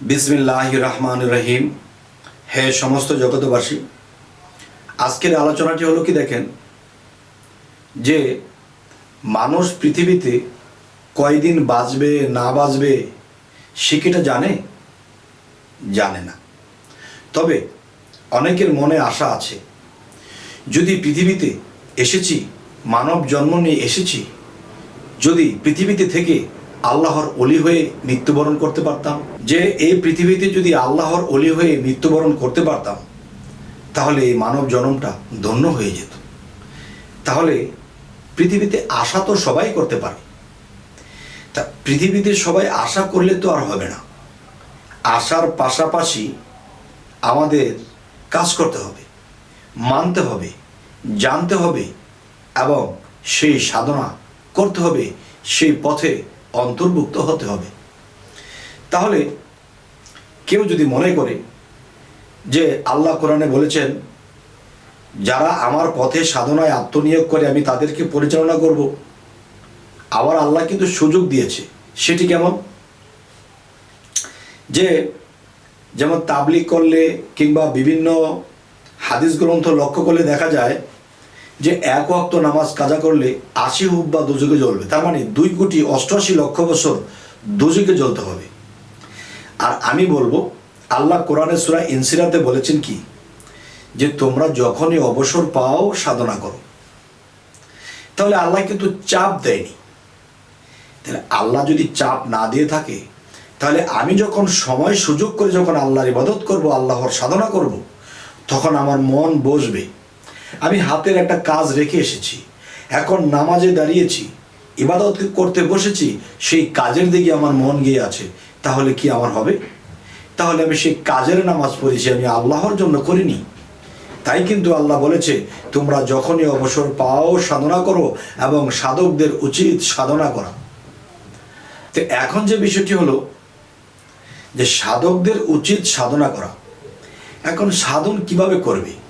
বিসমিল্লাহ রহমান রহিম। হে সমস্ত জগতবাসী আজকের আলোচনাটি হলো কি দেখেন? যে মানুষ পৃথিবীতে কয়দিন বাঁচবে, না বাঁচবে, সে কিটা জানে? জানে না। তবে অনেকের মনে আশা আছে, যদি পৃথিবীতে এসেছি, মানব জন্ম নিয়ে এসেছি, যদি পৃথিবীতে থেকে আল্লাহর অলি হয়ে মৃত্যুবরণ করতে পারতাম। যে এই পৃথিবীতে যদি আল্লাহর অলি হয়ে মৃত্যুবরণ করতে পারতাম, তাহলে এই মানব জন্মটা ধন্য হয়ে যেত। তাহলে পৃথিবীতে আশা তো সবাই করতে পারে। তা পৃথিবীতে সবাই আশা করলে তো আর হবে না। আশার পাশাপাশি আমাদের কাজ করতে হবে, মানতে হবে, জানতে হবে এবং সেই সাধনা করতে হবে সেই পথে অন্তর্ভুক্ত হতে হবে। তাহলে কেউ যদি মনে করে যে আল্লাহ কোরআনে বলেছেন, যারা আমার পথে সাধনায় আত্মনিয়োগ করে আমি তাদেরকে পরিচালনা করব, আবার আল্লাহ কিন্তু সুযোগ দিয়েছে, সেটি কেমন? যে যেমন তাবলিগ করলে কিংবা বিভিন্ন হাদিস গ্রন্থ লক্ষ্য করলে দেখা যায় যে এক অক্ত নামাজ কাজা করলে আশি হুব বা দুযোগে জ্বলবে। তার মানে দুই কোটি অষ্টআশি লক্ষ বছর দুযোগে জ্বলতে হবে। আর আমি বলব, আল্লাহ কোরআনের সুরা ইনসিরাতে বলেছেন কি? যে তোমরা যখনই অবসর পাও, সাধনা করো। তাহলে আল্লাহ কিন্তু চাপ দেয়নি। তাহলে আল্লাহ যদি চাপ না দিয়ে থাকে, তাহলে আমি যখন সময় সুযোগ করে যখন আল্লাহর ইবাদত করব, আল্লাহর সাধনা করব, তখন আমার মন বসবে। আমি হাতের একটা কাজ রেখে এসেছি। এখন নামাজে দাঁড়িয়েছি, ইবাদত করতে বসেছি, সেই কাজের দিকে আমার মন গিয়ে আছে। তাহলে কি আমার হবে? তাহলে আমি সেই কাজের নামাজ পড়েছি, আমি আল্লাহর জন্য করিনি। তাই কিন্তু আল্লাহ বলেছে, তোমরা যখনই অবসর পাও, সাধনা করো এবং সাধকদের উচিত সাধনা করা। তো এখন যে বিষয়টি হলো, যে সাধকদের উচিত সাধনা করা। এখন সাধন কীভাবে করবে?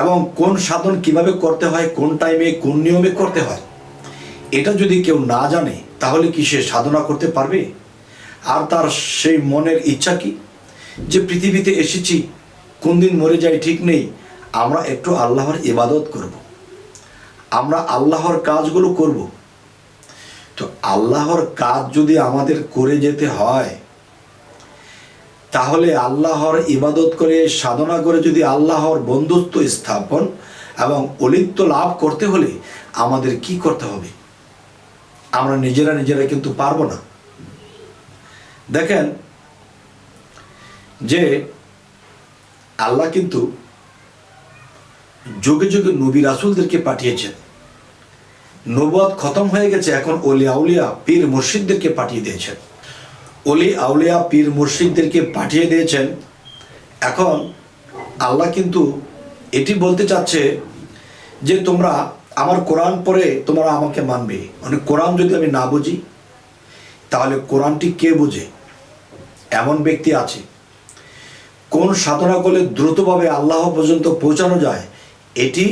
এবং কোন সাধন কীভাবে করতে হয়, কোন টাইমে কোন নিয়মে করতে হয়, এটা যদি কেউ না জানে, তাহলে কি সে সাধনা করতে পারবে আর তার সেই মনের ইচ্ছা কি যে পৃথিবীতে এসেছি কোন দিন মরে যাই ঠিক নেই, আমরা একটু আল্লাহর ইবাদত করব। আমরা আল্লাহর কাজগুলো করব। তো আল্লাহর কাজ যদি আমাদের করে যেতে হয় তাহলে আল্লাহর ইবাদত করে, সাধনা করে যদি আল্লাহর বন্ধুত্ব স্থাপন এবং অলিত্ব লাভ করতে হলে আমাদের কি করতে হবে? আমরা নিজেরা নিজেরা কিন্তু পারব না। দেখেন যে আল্লাহ কিন্তু যুগে যুগে নবী রাসুলদেরকে পাঠিয়েছেন। নবদ খতম হয়ে গেছে, এখন অলি আউলিয়া পীর মুর্শিদদেরকে পাঠিয়ে দিয়েছেন। অলি আউলিয়া পীর মুর্শিদদেরকে পাঠিয়ে দিয়েছেন। এখন আল্লাহ কিন্তু এটি বলতে চাচ্ছে যে, তোমরা আমার কোরআন পড়ে তোমরা আমাকে মানবে। মানে কোরআন যদি আমি না বুঝি, তাহলে কোরআনটি কে বুঝে? এমন ব্যক্তি আছে। কোন সাধনা করলে দ্রুতভাবে আল্লাহ পর্যন্ত পৌঁছানো যায়, এটি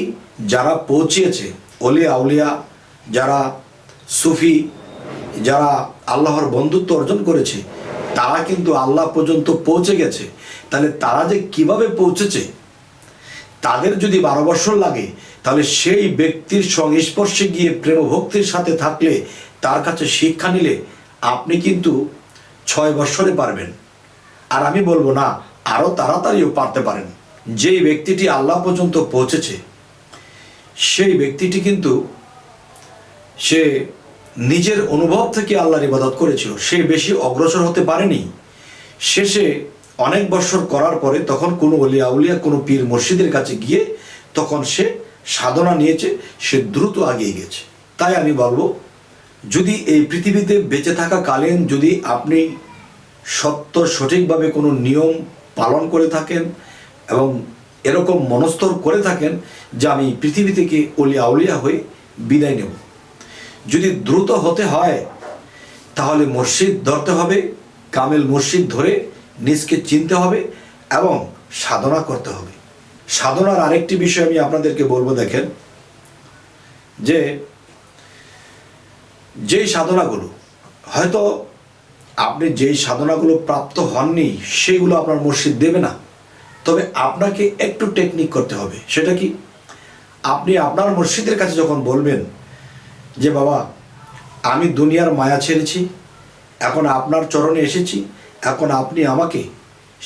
যারা পৌঁছিয়েছে অলি আউলিয়া, যারা সুফি যারা আল্লাহর বন্ধুত্ব অর্জন করেছে, তারা কিন্তু আল্লাহ পর্যন্ত পৌঁছে গেছে। তাহলে তারা যে কীভাবে পৌঁছেছে? তাদের যদি বারো বছর লাগে, তাহলে সেই ব্যক্তির সংস্পর্শে গিয়ে প্রেম ভক্তির সাথে থাকলে, তার কাছে শিক্ষা নিলে আপনি কিন্তু ছয় বৎসরে পারবেন। আর আমি বলব না আরও তাড়াতাড়িও পারতে পারেন। যেই ব্যক্তিটি আল্লাহ পর্যন্ত পৌঁছেছে, সেই ব্যক্তিটি কিন্তু সে নিজের অনুভব থেকে আল্লাহর ইবাদত করেছিল। সে বেশি অগ্রসর হতে পারেনি। শেষে অনেক বছর করার পরে তখন কোনো অলিয়া উলিয়া, কোনো পীর মসজিদের কাছে গিয়ে তখন সে সাধনা নিয়েছে, সে দ্রুত আগিয়ে গেছে। তাই আমি বলব, যদি এই পৃথিবীতে বেঁচে থাকা কালীন, যদি আপনি সত্য সঠিকভাবে কোনো নিয়ম পালন করে থাকেন এবং এরকম মনস্তর করে থাকেন যে আমি পৃথিবী থেকে অলিয়া উলিয়া হয়ে বিদায় নেব। যদি দ্রুত হতে হয়, তাহলে মসজিদ ধরতে হবে, কামেল মসজিদ ধরে নিজকে চিনতে হবে এবং সাধনা করতে হবে। সাধনার আরেকটি বিষয় আমি আপনাদেরকে বলব দেখেন, যে যেই সাধনাগুলো, হয়তো আপনি যেই সাধনাগুলো প্রাপ্ত হননি, সেইগুলো আপনার মসজিদ দেবে না। তবে আপনাকে একটু টেকনিক করতে হবে। সেটা কি? আপনি আপনার মসজিদের কাছে যখন বলবেন যে বাবা, আমি দুনিয়ার মায়া ছেড়েছি, এখন আপনার চরণে এসেছি, এখন আপনি আমাকে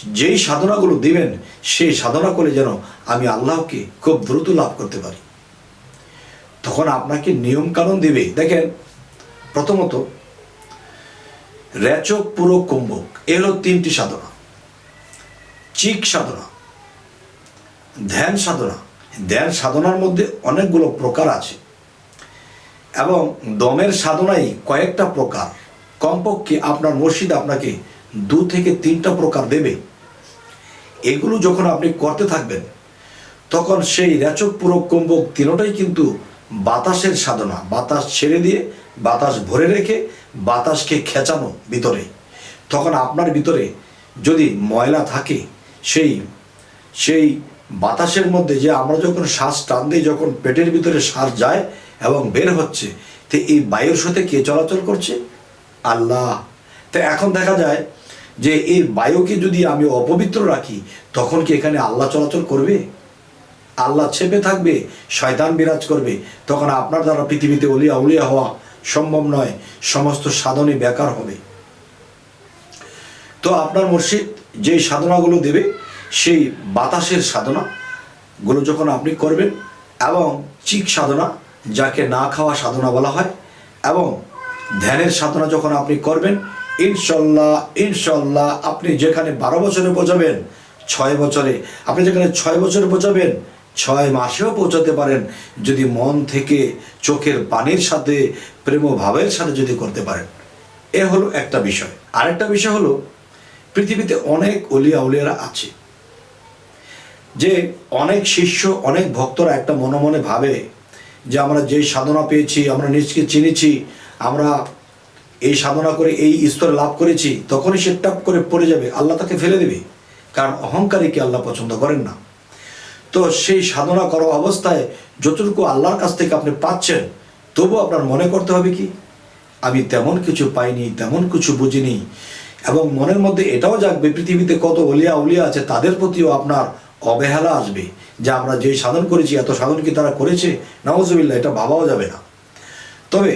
যেই সাধনাগুলো দিবেন, সেই সাধনা করে যেন আমি আল্লাহকে খুব দ্রুত লাভ করতে পারি। তখন আপনাকে নিয়মকানুন দেবে। দেখেন, প্রথমত রেচক পুরো কুম্ভক। এ হলো তিনটি সাধনা। চিক সাধনা, ধ্যান সাধনা। ধ্যান সাধনার মধ্যে অনেকগুলো প্রকার আছে। এবং দমের সাধনাই কয়েকটা প্রকার। কমপক্ষে আপনার মসজিদ আপনাকে দু থেকে তিনটা প্রকার দেবে। এগুলো যখন আপনি করতে থাকবেন, তখন সেই রেচক পুরক কুম্ভক তিনটাই কিন্তু বাতাসের সাধনা। বাতাস ছেড়ে দিয়ে, বাতাস ভরে রেখে, বাতাসকে খেঁচানো ভিতরে। তখন আপনার ভিতরে যদি ময়লা থাকে, সেই সেই বাতাসের মধ্যে যে আমরা যখন শ্বাস টান দিই যখন পেটের ভিতরে শ্বাস যায় এবং বের হচ্ছে, তো এই বায়ুর সাথে কে চলাচল করছে? আল্লাহ। তো এখন দেখা যায় যে এই বায়ুকে যদি আমি অপবিত্র রাখি, তখন কি এখানে আল্লাহ চলাচল করবে? আল্লাহ ছেপে থাকবে, শয়তান বিরাজ করবে। তখন আপনার দ্বারা পৃথিবীতে অলিয়া উলিয়া হওয়া সম্ভব নয়, সমস্ত সাধনে বেকার হবে। তো আপনার মসজিদ যেই সাধনাগুলো দেবে, সেই বাতাসের সাধনাগুলো যখন আপনি করবেন, এবং চিক সাধনা যাকে না খাওয়া সাধনা বলা হয়, এবং ধ্যানের সাধনা যখন আপনি করবেন, ইনশাল্লাহ ইনশাল্লাহ আপনি যেখানে বারো বছরে বোঝাবেন ছয় বছরে, আপনি যেখানে ছয় বছরে বোঝাবেন ছয় মাসেও পৌঁছাতে পারেন, যদি মন থেকে চোখের পানির সাথে, প্রেম ভাবের সাথে যদি করতে পারেন। এ হলো একটা বিষয়। আরেকটা বিষয় হলো, পৃথিবীতে অনেক অলিয়া উলিয়ারা আছে, যে অনেক শিষ্য, অনেক ভক্তরা একটা মনে মনে ভাবে যে আমরা যে সাধনা পেয়েছি, আমরা নিজকে চিনেছি, আমরা এই সাধনা করে, এই স্তরে লাভ করেছি, তখনই সে টাপ করে পড়ে যাবে, আল্লাহ তাকে ফেলে দেবে। কারণ অহংকারীকে আল্লাহ পছন্দ করেন না। তো সেই সাধনা করা অবস্থায় যতটুকু আল্লাহর কাছ থেকে আপনি পাচ্ছেন, তবু আপনার মনে করতে হবে কি? আমি তেমন কিছু পাইনি, তেমন কিছু বুঝিনি। এবং মনের মধ্যে এটাও জাগবে, পৃথিবীতে কত অলিয়া উলিয়া আছে, তাদের প্রতিও আপনার অবহেলা আসবে। যে আমরা যে সাধন করেছি, এত সাধন কি তারা করেছে? নওয়াজবিল্লা এটা ভাবাও যাবে না। তবে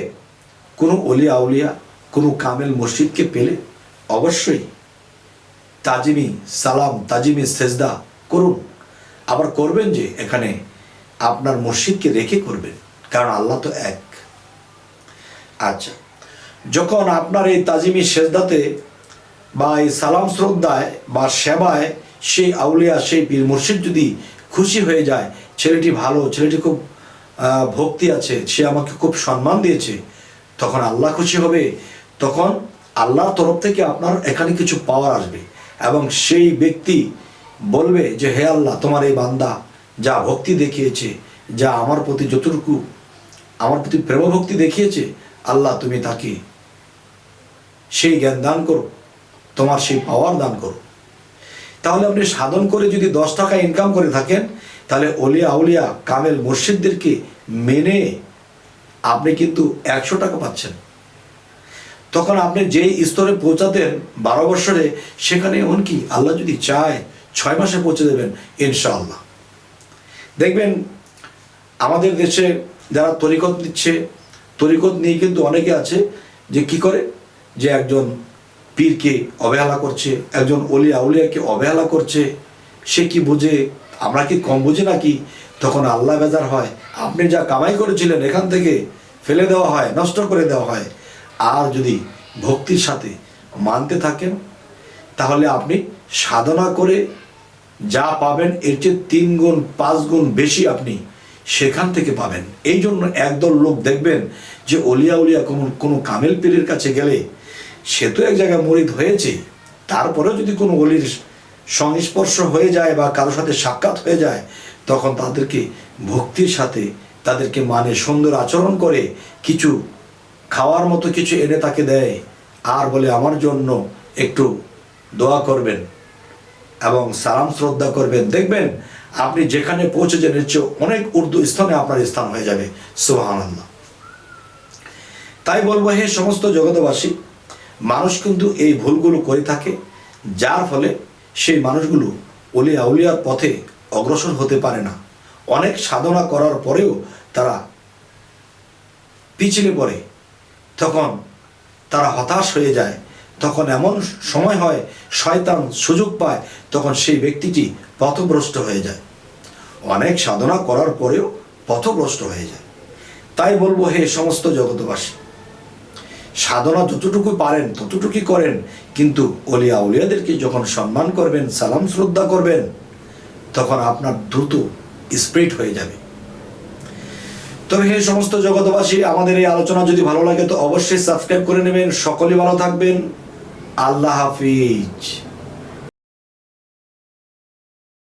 কোনো অলিয়া উলিয়া কোনো কামেল মসজিদকে পেলে অবশ্যই তাজিমি সালাম, তাজিমি সেজদা করুন। আবার করবেন যে, এখানে আপনার মসজিদকে রেখে করবেন, কারণ আল্লাহ তো এক। আচ্ছা যখন আপনার এই তাজিমি সেজদাতে বা এই সালাম শ্রদ্ধায় বা সেবায় সেই আউলিয়া, সেই পীর মুর্শিদ যদি খুশি হয়ে যায়, ছেলেটি ভালো, ছেলেটি খুব ভক্তি আছে, সে আমাকে খুব সম্মান দিয়েছে, তখন আল্লাহ খুশি হবে, তখন আল্লাহর তরফ থেকে আপনার এখানে কিছু পাওয়ার আসবে এবং সেই ব্যক্তি বলবে যে, হে আল্লাহ, তোমার এই বান্দা যা ভক্তি দেখিয়েছে, যা আমার প্রতি যতটুকু, আমার প্রতি প্রেম ভক্তি দেখিয়েছে, আল্লাহ তুমি তাকে সেই জ্ঞান দান করো, তোমার সেই পাওয়ার দান করো। তাহলে আপনি সাধন করে যদি দশ টাকা ইনকাম করে থাকেন, তাহলে অলিয়া আউলিয়া কামেল মুর্শিদদেরকে মেনে আপনি কিন্তু একশো টাকা পাচ্ছেন। তখন আপনি যেই স্তরে পৌঁছাতেন বারো বছরে সেখানে এমনকি আল্লাহ যদি চায় ছয় মাসে পৌঁছে দেবেন, ইনশাআল্লাহ। দেখবেন আমাদের দেশে যারা তরিকত নিচ্ছে, তরিকত নিয়ে কিন্তু অনেকে আছে যে কি করে? যে একজন পীরকে অবহেলা করছে, একজন অলিয়া উলিয়াকে অবহেলা করছে, সে কি বুঝে? আমরা কি কম বুঝি নাকি? তখন আল্লাহ বেজার হয়, আপনি যা কামাই করেছিলেন এখান থেকে ফেলে দেওয়া হয়, নষ্ট করে দেওয়া হয়। আর যদি ভক্তির সাথে মানতে থাকেন, তাহলে আপনি সাধনা করে যা পাবেন, এর চেয়ে তিন গুণ, পাঁচ গুণ বেশি আপনি সেখান থেকে পাবেন। এই জন্য একদল লোক দেখবেন যে অলিয়া উলিয়া কোনো কোনো কামেল পীরের কাছে গেলে সে তো এক জায়গায় মরিদ হয়েছে। তারপরেও যদি কোনো অলির সংস্পর্শ হয়ে যায় বা কারোর সাথে সাক্ষাৎ হয়ে যায়, তখন তাদেরকে ভক্তির সাথে, তাদেরকে মানে সুন্দর আচরণ করে কিছু খাওয়ার মতো কিছু এনে তাকে দেয়। আর বলে, আমার জন্য একটু দোয়া করবেন এবং সালাম, শ্রদ্ধা করবেন। দেখবেন, আপনি যেখানে পৌঁছে চেয়ে অনেক উর্দু স্থানে আপনার স্থান হয়ে যাবে। সুবহানাল্লাহ। তাই বলব, হে সমস্ত জগতবাসী মানুষ কিন্তু এই ভুলগুলো করে থাকে, যার ফলে সেই মানুষগুলো অলি আউলিয়ার পথে অগ্রসর হতে পারে না। অনেক সাধনা করার পরেও তারা পিছলে পড়ে। তখন তারা হতাশ হয়ে যায়। তখন এমন সময় হয়, শয়তান সুযোগ পায়, তখন সেই ব্যক্তিটি পথভ্রষ্ট হয়ে যায়। অনেক সাধনা করার পরেও পথভ্রষ্ট হয়ে যায়। তাই বলব, হে সমস্ত জগতবাসী সাধনা যতটুকু পারেন, ততটুকুই করেন। কিন্তু অলিয়া উলিয়াদেরকে যখন সম্মান করবেন, সালাম শ্রদ্ধা করবেন, তখন আপনার দ্রুত স্প্রেড হয়ে যাবে। তবে হে সমস্ত জগতবাসী আমাদের এই আলোচনা যদি ভালো লাগে, তো অবশ্যই সাবস্ক্রাইব করে নেবেন। সকলে ভালো থাকবেন। আল্লাহ হাফিজ।